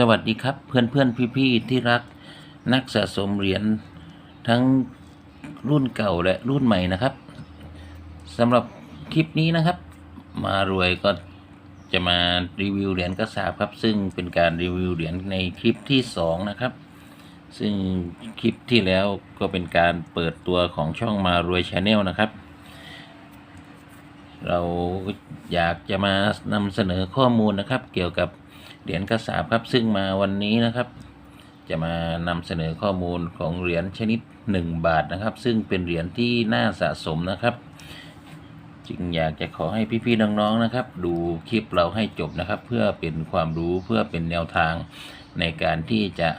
สวัสดีครับเพื่อนเพื่อนพี่พี่ๆที่รักนักสะสมเหรียญทั้งรุ่นเก่าและรุ่นใหม่นะครับสำหรับคลิปนี้นะครับ มารวยก็จะมารีวิวเหรียญกระสาบครับ ซึ่งเป็นการรีวิวเหรียญในคลิปที่สองนะครับ ซึ่งคลิปที่แล้วก็เป็นการเปิดตัวของช่องมารวยชาแนลนะครับ เราอยากจะมานำเสนอข้อมูลนะครับ เกี่ยวกับ เหรียญกระสาบครับ ซึ่งมาวันนี้นะครับ จะมานำเสนอข้อมูลของเหรียญชนิด 1 บาทนะครับ ซึ่งเป็นเหรียญที่น่าสะสมนะครับ จึงอยากจะขอให้พี่ๆน้องๆนะครับ ดูคลิปเราให้จบนะครับ เพื่อเป็นความรู้เพื่อเป็นแนวทางในการที่จะ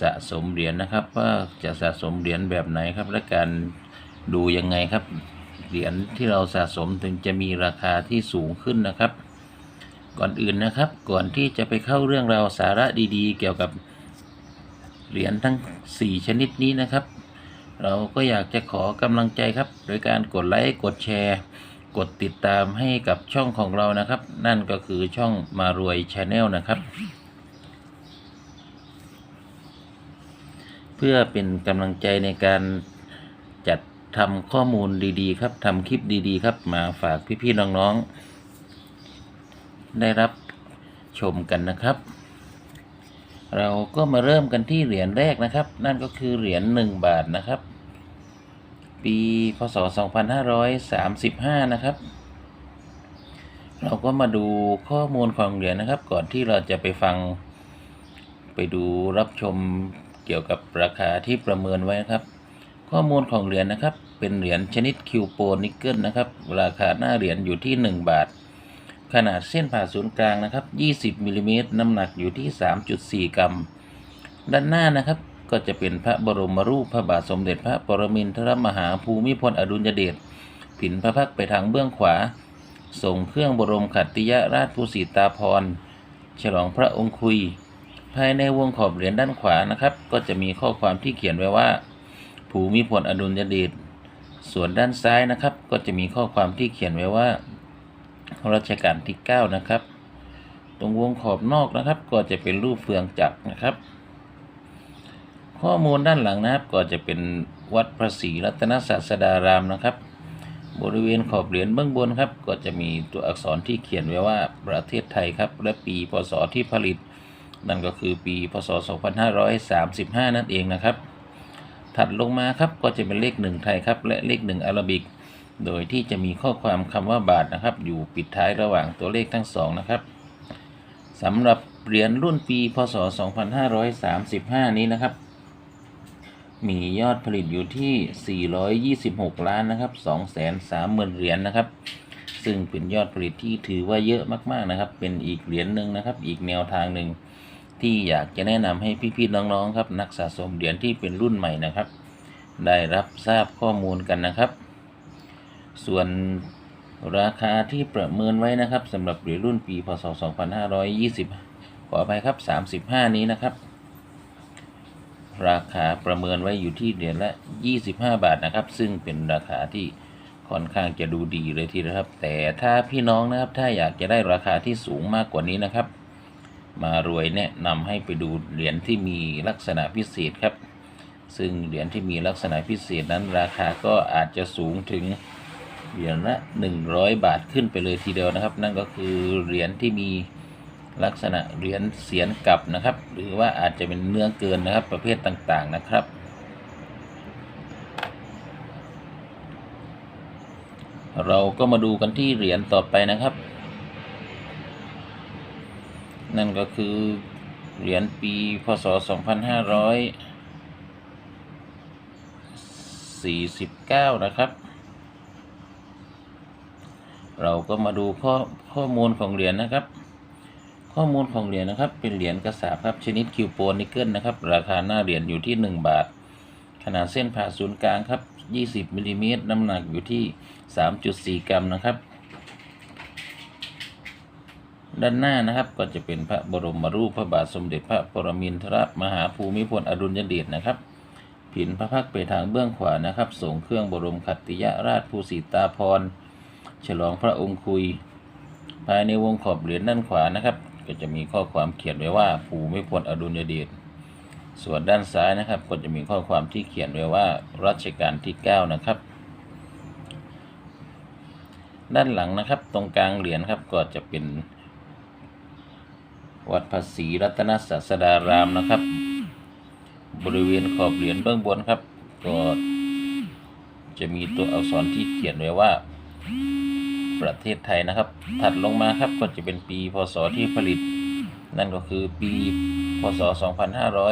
สะสมเหรียญนะครับ ว่าจะสะสมเหรียญแบบไหนครับ และการดูยังไงครับ เหรียญที่เราสะสมถึงจะมีราคาที่สูงขึ้นนะครับ ก่อนอื่นนะครับ ก่อนที่จะไปเข้าเรื่องราวสาระดีๆ เกี่ยวกับเหรียญทั้ง 4 ชนิดนี้นะครับ เราก็อยากจะขอกำลังใจครับ โดยการกดไลค์กดแชร์ กดติดตามให้กับช่องของเรานะครับ นั่นก็คือช่องมารวยชาแนลนะครับ เพื่อเป็นกำลังใจในการจัดทำข้อมูลดีๆ ครับทำคลิปดีๆ ครับมาฝากพี่ๆน้องๆ ได้รับชมกันนะครับ เราก็มาเริ่มกันที่เหรียญแรกนะครับ นั่นก็คือเหรียญ1บาทนะครับ ปีพศ 2535 นะครับ เราก็มาดูข้อมูลของเหรียญนะครับ ก่อนที่เราจะไปฟังไปดูรับชมเกี่ยวกับราคาที่ประเมินไว้นะครับ ข้อมูลของเหรียญนะครับ เป็นเหรียญชนิดคิวโปนิกเกิลนะครับ ราคาหน้าเหรียญอยู่ที่ 1 บาท ขนาดเส้นผ่าศูนย์กลางนะครับ 20มิลลิเมตรน้ำหนักอยู่ที่ 3.4 กรัม ด้านหน้านะครับก็จะเป็นพระบรมรูปพระบาทสมเด็จพระปรมินทรมหาภูมิพลอดุลยเดชผินพระพักตร์ไปทางเบื้องขวา ส่งเครื่องบรมขัตติยราชภูสิตาภรฉลองพระองคุย ภายในวงขอบเหรียญด้านขวานะครับ ก็จะมีข้อความที่เขียนไว้ว่า ภูมิพลอดุลยเดชส่วนด้านซ้ายนะครับ ก็จะมีข้อความที่เขียนไว้ว่า รัชกาลที่ 9 นะครับ ตรงวงขอบนอกนะครับ ก็จะเป็นรูปเฟืองจักรนะครับ ข้อมูลด้านหลังนะครับ ก็จะเป็นวัดพระศรีรัตนศาสดารามนะครับ บริเวณขอบเหรียญเบื้องบนครับ ก็จะมีตัวอักษรที่เขียนไว้ว่าประเทศไทยครับ และปีพศที่ผลิต นั่นก็คือปีพศ 2535 นั่นเองนะครับ ถัดลงมาครับก็จะเป็นเลขหนึ่งไทยครับ และเลขหนึ่งอาราบิก โดยที่จะมีข้อความคำว่าบาทนะครับ อยู่ปิดท้ายระหว่างตัวเลขทั้งสองนะครับสำหรับเหรียญรุ่นปีพศ 2535 นี้นะครับ มียอดผลิตอยู่ที่ 426 ล้านนะครับ230,000 เหรียญนะครับ ซึ่งเป็นยอดผลิตที่ถือว่าเยอะมากๆนะครับ เป็นอีกเหรียญหนึ่งนะครับ อีกแนวทางหนึ่งที่อยากจะแนะนำให้พี่ๆน้องๆครับ นักสะสมเหรียญที่เป็นรุ่นใหม่นะครับ ได้รับทราบข้อมูลกันนะครับ ส่วนราคาที่ประเมินไว้นะครับสำหรับเหรียญรุ่นปีพศ 2520 ขออภัยครับ 35 นี้นะครับ ราคาประเมินไว้อยู่ที่เหรียญละ 25 บาทนะครับ ซึ่งเป็นราคาที่ค่อนข้างจะดูดีเลยทีเดียวครับ แต่ถ้าพี่น้องนะครับถ้าอยากจะได้ราคาที่สูงมากกว่านี้นะครับ มารวยแนะนำให้ไปดูเหรียญที่มีลักษณะพิเศษครับ ซึ่งเหรียญที่มีลักษณะพิเศษนั้นราคาก็อาจจะสูงถึง เหรียญละ100 บาทขึ้นไปเลยทีเดียวนะครับ นั่นก็คือเหรียญที่มีลักษณะเหรียญเสียนกลับนะครับ หรือว่าอาจจะเป็นเนื้อเกินนะครับประเภทต่างๆนะครับ เราก็มาดูกันที่เหรียญต่อไปนะครับ นั่นก็คือเหรียญปีพศ 2549 นะครับ เราก็มาดูข้อข้อมูลของเหรียญนะครับ ข้อมูลของเหรียญนะครับ เป็นเหรียญกระสาบครับชนิดคิวโปนิกเกิลนะครับ ราคาหน้าเหรียญอยู่ที่ 1 บาท ขนาดเส้นผ่าศูนย์กลางครับ 20มิลลิเมตรน้ำหนักอยู่ที่ 3.4 กรัมนะครับ ด้านหน้านะครับก็จะเป็นพระบรมรูปพระบาทสมเด็จพระปรมินทรมหาภูมิพลอดุลยเดชนะครับผินพระพักตร์ไปทางเบื้องขวานะครับส่งเครื่องบรมขัตติยราชภูสิตาภร ฉลองพระองคุย ภายในวงขอบเหรียญด้านขวานะครับ ก็จะมีข้อความเขียนไว้ว่าภูมิพลอดุลยเดชส่วนด้านซ้ายนะครับ ก็จะมีข้อความที่เขียนไว้ว่ารัชกาลที่ 9 นะครับ ด้านหลังนะครับ ตรงกลางเหรียญครับก็จะเป็น วัดภาษีรัตนศาสดารามนะครับ บริเวณขอบเหรียญเบื้องบนครับก็จะมีตัวอักษรที่เขียนไว้ว่า ประเทศไทยนะครับ ถัดลงมาครับก็จะเป็นปีพศที่ผลิต นั่นก็คือปีพศ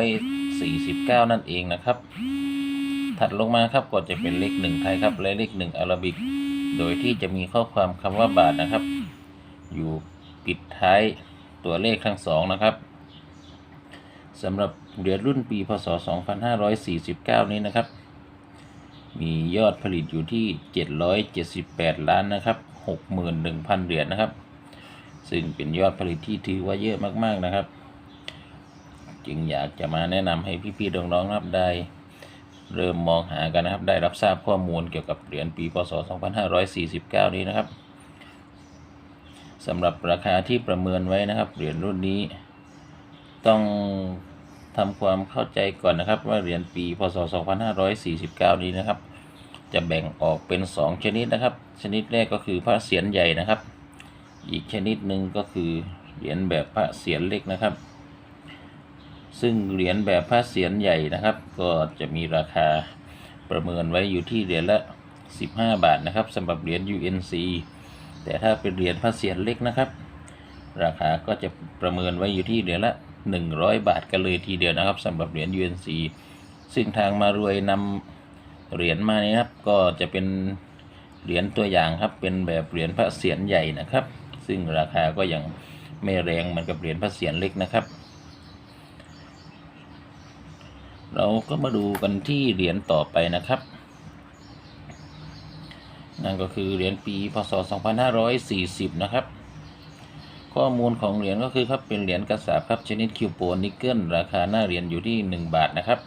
2549 นั่นเองนะครับ ถัดลงมาครับก็จะเป็นเลขหนึ่งไทยครับและเลขหนึ่งอาราบิก โดยที่จะมีข้อความคำว่าบาทนะครับ อยู่ปิดท้ายตัวเลขทั้งสองนะครับสำหรับเหรียญรุ่นปีพศ 2549 นี้นะครับ มียอดผลิตอยู่ที่ 778 ล้านนะครับ 61,000 เหรียญนะครับ ซึ่งเป็นยอดผลิตที่ถือว่าเยอะมากๆนะครับ จึงอยากจะมาแนะนำให้พี่ๆน้องๆนะครับได้ เริ่มมองหากันนะครับ ได้รับทราบข้อมูลเกี่ยวกับเหรียญปีพศ 2549 นี้นะครับสำหรับราคาที่ประเมินไว้นะครับ เหรียญรุ่นนี้ ต้องทำความเข้าใจก่อนนะครับ ว่าเหรียญปีพศ 2549 นี้นะครับ จะแบ่งออกเป็น 2 ชนิดนะครับ ชนิดแรกก็คือพระเศียรใหญ่นะครับ อีกชนิดหนึ่งก็คือเหรียญแบบพระเศียรเล็กนะครับ ซึ่งเหรียญแบบพระเศียรใหญ่นะครับ ก็จะมีราคาประเมินไว้อยู่ที่เหรียญละ 15 บาทนะครับสำหรับเหรียญ UNC แต่ถ้าเป็นเหรียญพระเศียรเล็กนะครับ ราคาก็จะประเมินไว้อยู่ที่เหรียญละ 100 บาทกันเลยทีเดียวนะครับสำหรับเหรียญ UNC ซึ่งทางมารวยนำ เหรียญมานี้ครับก็จะเป็นเหรียญตัวอย่างครับเป็นแบบเหรียญพระเศียรใหญ่นะครับ ซึ่งราคาก็ยังไม่แรงเหมือนกับเหรียญพระเศียรเล็กนะครับ เราก็มาดูกันที่เหรียญต่อไปนะครับนั่นก็คือเหรียญปีพศ 2540 นะครับ ข้อมูลของเหรียญก็คือครับเป็นเหรียญกระสาบครับชนิดคิวโปนนิกเกิลราคาหน้าเหรียญอยู่ที่ 1 บาทนะครับ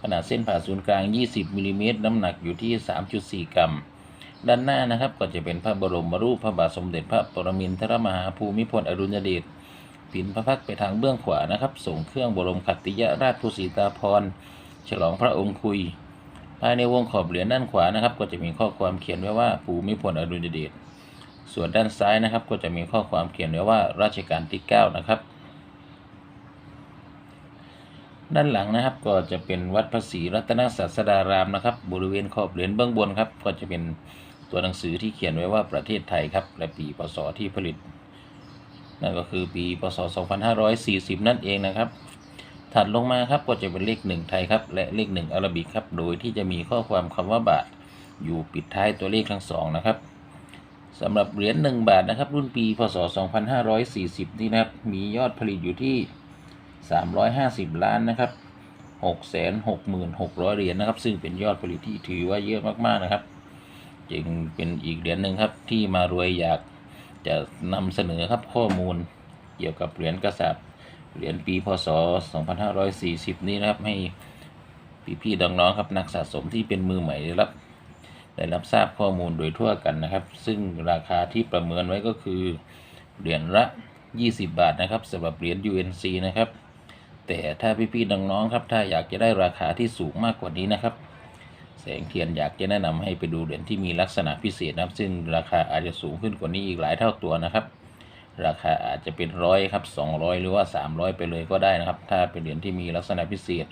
ขนาดเส้นผ่าศูนย์กลาง 20มิลลิเมตรน้ำหนักอยู่ที่ 3.4 กรัม ด้านหน้านะครับก็จะเป็นพระบรมรูปพระบาทสมเด็จพระปรมินทรมหาภูมิพลอดุลยเดชผินพระพักตร์ไปทางเบื้องขวานะครับส่งเครื่องบรมขัตติยราชภูสีตาภรฉลองพระองค์คุย ภายในวงขอบเหรียญด้านขวานะครับ ก็จะมีข้อความเขียนไว้ว่าภูมิพลอดุลยเดชส่วนด้านซ้ายนะครับ ก็จะมีข้อความเขียนไว้ว่ารัชกาลที่ 9 นะครับ ด้านหลังนะครับก็จะเป็นวัดพระศรีรัตนศาสดารามนะครับ บริเวณขอบเหรียญเบื้องบนครับ ก็จะเป็นตัวหนังสือที่เขียนไว้ว่าประเทศไทยครับ และปีพศที่ผลิต นั่นก็คือปีพศ 2540 นั่นเองนะครับ ถัดลงมาครับก็จะเป็นเลขหนึ่งไทยครับ และเลขหนึ่งอารบิกครับ โดยที่จะมีข้อความคำว่าบาทอยู่ปิดท้ายตัวเลขทั้งสองนะครับสำหรับเหรียญหนึ่งบาทนะครับ รุ่นปีพศ 2540 นี่นะครับ มียอดผลิตอยู่ที่ 350 ล้านนะครับ666,600 เหรียญนะครับ ซึ่งเป็นยอดผลิตที่ถือว่าเยอะมากๆนะครับ จึงเป็นอีกเหรียญหนึ่งครับที่มารวยอยากจะนำเสนอครับข้อมูลเกี่ยวกับเหรียญกระสาบเหรียญปีพศ 2540 นี้นะครับให้พี่ๆน้องๆครับนักสะสมที่เป็นมือใหม่ได้รับได้รับทราบข้อมูลโดยทั่วกันนะครับ ซึ่งราคาที่ประเมินไว้ก็คือเหรียญละ 20 บาทนะครับสำหรับเหรียญ UNC นะครับ แต่ถ้าพี่ๆน้องๆครับ ถ้าอยากจะได้ราคาที่สูงมากกว่านี้นะครับ แสงเทียนอยากจะแนะนำให้ไปดูเหรียญที่มีลักษณะพิเศษนะครับ ซึ่งราคาอาจจะสูงขึ้นกว่านี้อีกหลายเท่าตัวนะครับ ราคาอาจจะเป็นร้อยครับ200 หรือว่า 300 ไปเลยก็ได้นะครับ ถ้าเป็นเหรียญที่มีลักษณะพิเศษ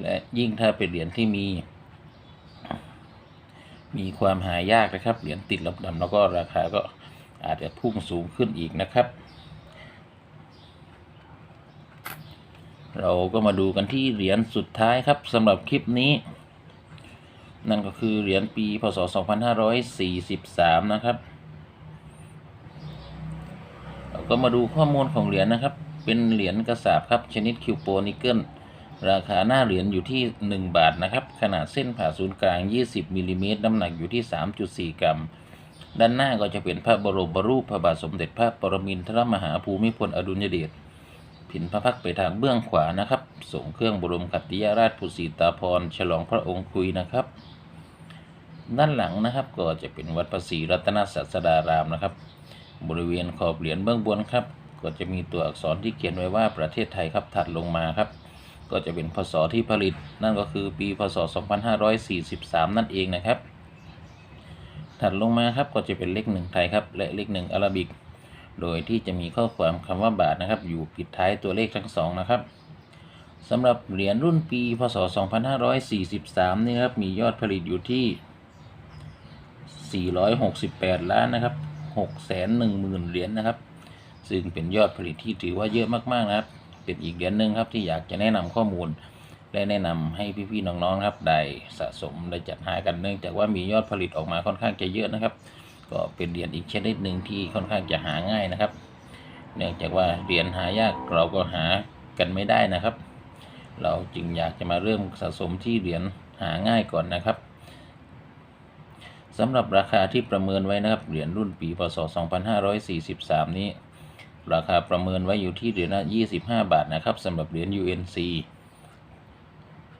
และยิ่งถ้าเป็นเหรียญที่มี มีความหายากนะครับเหรียญติดลำดำแล้วก็ราคาก็อาจจะพุ่งสูงขึ้นอีกนะครับ เราก็มาดูกันที่เหรียญสุดท้ายครับสำหรับคลิปนี้ นั่นก็คือเหรียญปีพศ 2543 นะครับ เราก็มาดูข้อมูลของเหรียญนะครับ เป็นเหรียญกระสาบครับชนิดคิวโปนิกเกิลราคาหน้าเหรียญอยู่ที่ 1 บาทนะครับ ขนาดเส้นผ่าศูนย์กลาง 20มิลลิเมตรน้ำหนักอยู่ที่ 3.4 กรัม ด้านหน้าก็จะเป็นพระบรมรูปพระบาทสมเด็จพระปรมินทรมหาภูมิพลอดุลยเดช ผินพระพักตร์ไปทางเบื้องขวานะครับ ส่งเครื่องบรมขัตติยราชภูสีตาภรฉลองพระองค์คุยนะครับ ด้านหลังนะครับก็จะเป็นวัดพระศรีรัตนศาสดารามนะครับ บริเวณขอบเหรียญเบื้องบนครับ ก็จะมีตัวอักษรที่เขียนไว้ว่าประเทศไทยครับถัดลงมาครับ ก็จะเป็นพศที่ผลิต นั่นก็คือปีพศ 2543 นั่นเองนะครับถัดลงมาครับก็จะเป็นเลขหนึ่งไทยครับและเลขหนึ่งอาราบิก โดยที่จะมีข้อความคำว่าบาทนะครับ อยู่ปิดท้ายตัวเลขทั้งสองนะครับสำหรับเหรียญรุ่นปีพศ 2543 นี่ครับ มียอดผลิตอยู่ที่ 468 ล้านนะครับ610,000 เหรียญนะครับ ซึ่งเป็นยอดผลิตที่ถือว่าเยอะมาก ๆ นะครับ เป็นอีกเหรียญหนึ่งครับที่อยากจะแนะนำข้อมูล และแนะนำให้พี่ ๆ น้อง ๆ ครับได้สะสมได้จัดหากันเนื่องจากว่ามียอดผลิตออกมาค่อนข้างจะเยอะนะครับ ก็เป็นเหรียญอีกชนิดหนึ่งที่ค่อนข้างจะหาง่ายนะครับ เนื่องจากว่าเหรียญหายากเราก็หากันไม่ได้นะครับ เราจึงอยากจะมาเริ่มสะสมที่เหรียญหาง่ายก่อนนะครับสำหรับราคาที่ประเมินไว้นะครับเหรียญรุ่นปีพศ 2543 นี้ ราคาประเมินไว้อยู่ที่เหรียญละ25 บาทนะครับสำหรับเหรียญ UNC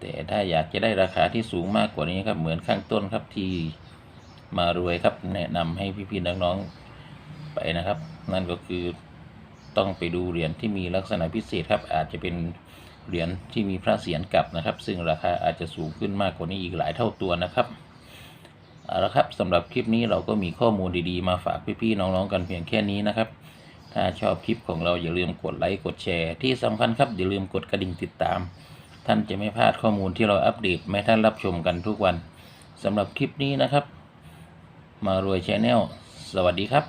แต่ถ้าอยากจะได้ราคาที่สูงมากกว่านี้ครับเหมือนข้างต้นครับที่ มารวยครับ แนะนำให้พี่ๆน้องๆไปนะครับ นั่นก็คือต้องไปดูเหรียญที่มีลักษณะพิเศษครับ อาจจะเป็นเหรียญที่มีพระเศียรกลับนะครับ ซึ่งราคาอาจจะสูงขึ้นมากกว่านี้อีกหลายเท่าตัวนะครับเอาละครับสำหรับคลิปนี้เราก็มีข้อมูลดีๆ มาฝากพี่ๆน้องๆกันเพียงแค่นี้นะครับ ถ้าชอบคลิปของเราอย่าลืมกดไลค์กดแชร์ที่สำคัญครับอย่าลืมกดกระดิ่งติดตาม ท่านจะไม่พลาดข้อมูลที่เราอัปเดตให้ท่านรับชมกันทุกวันสำหรับคลิปนี้นะครับ มารวยชแนลสวัสดีครับ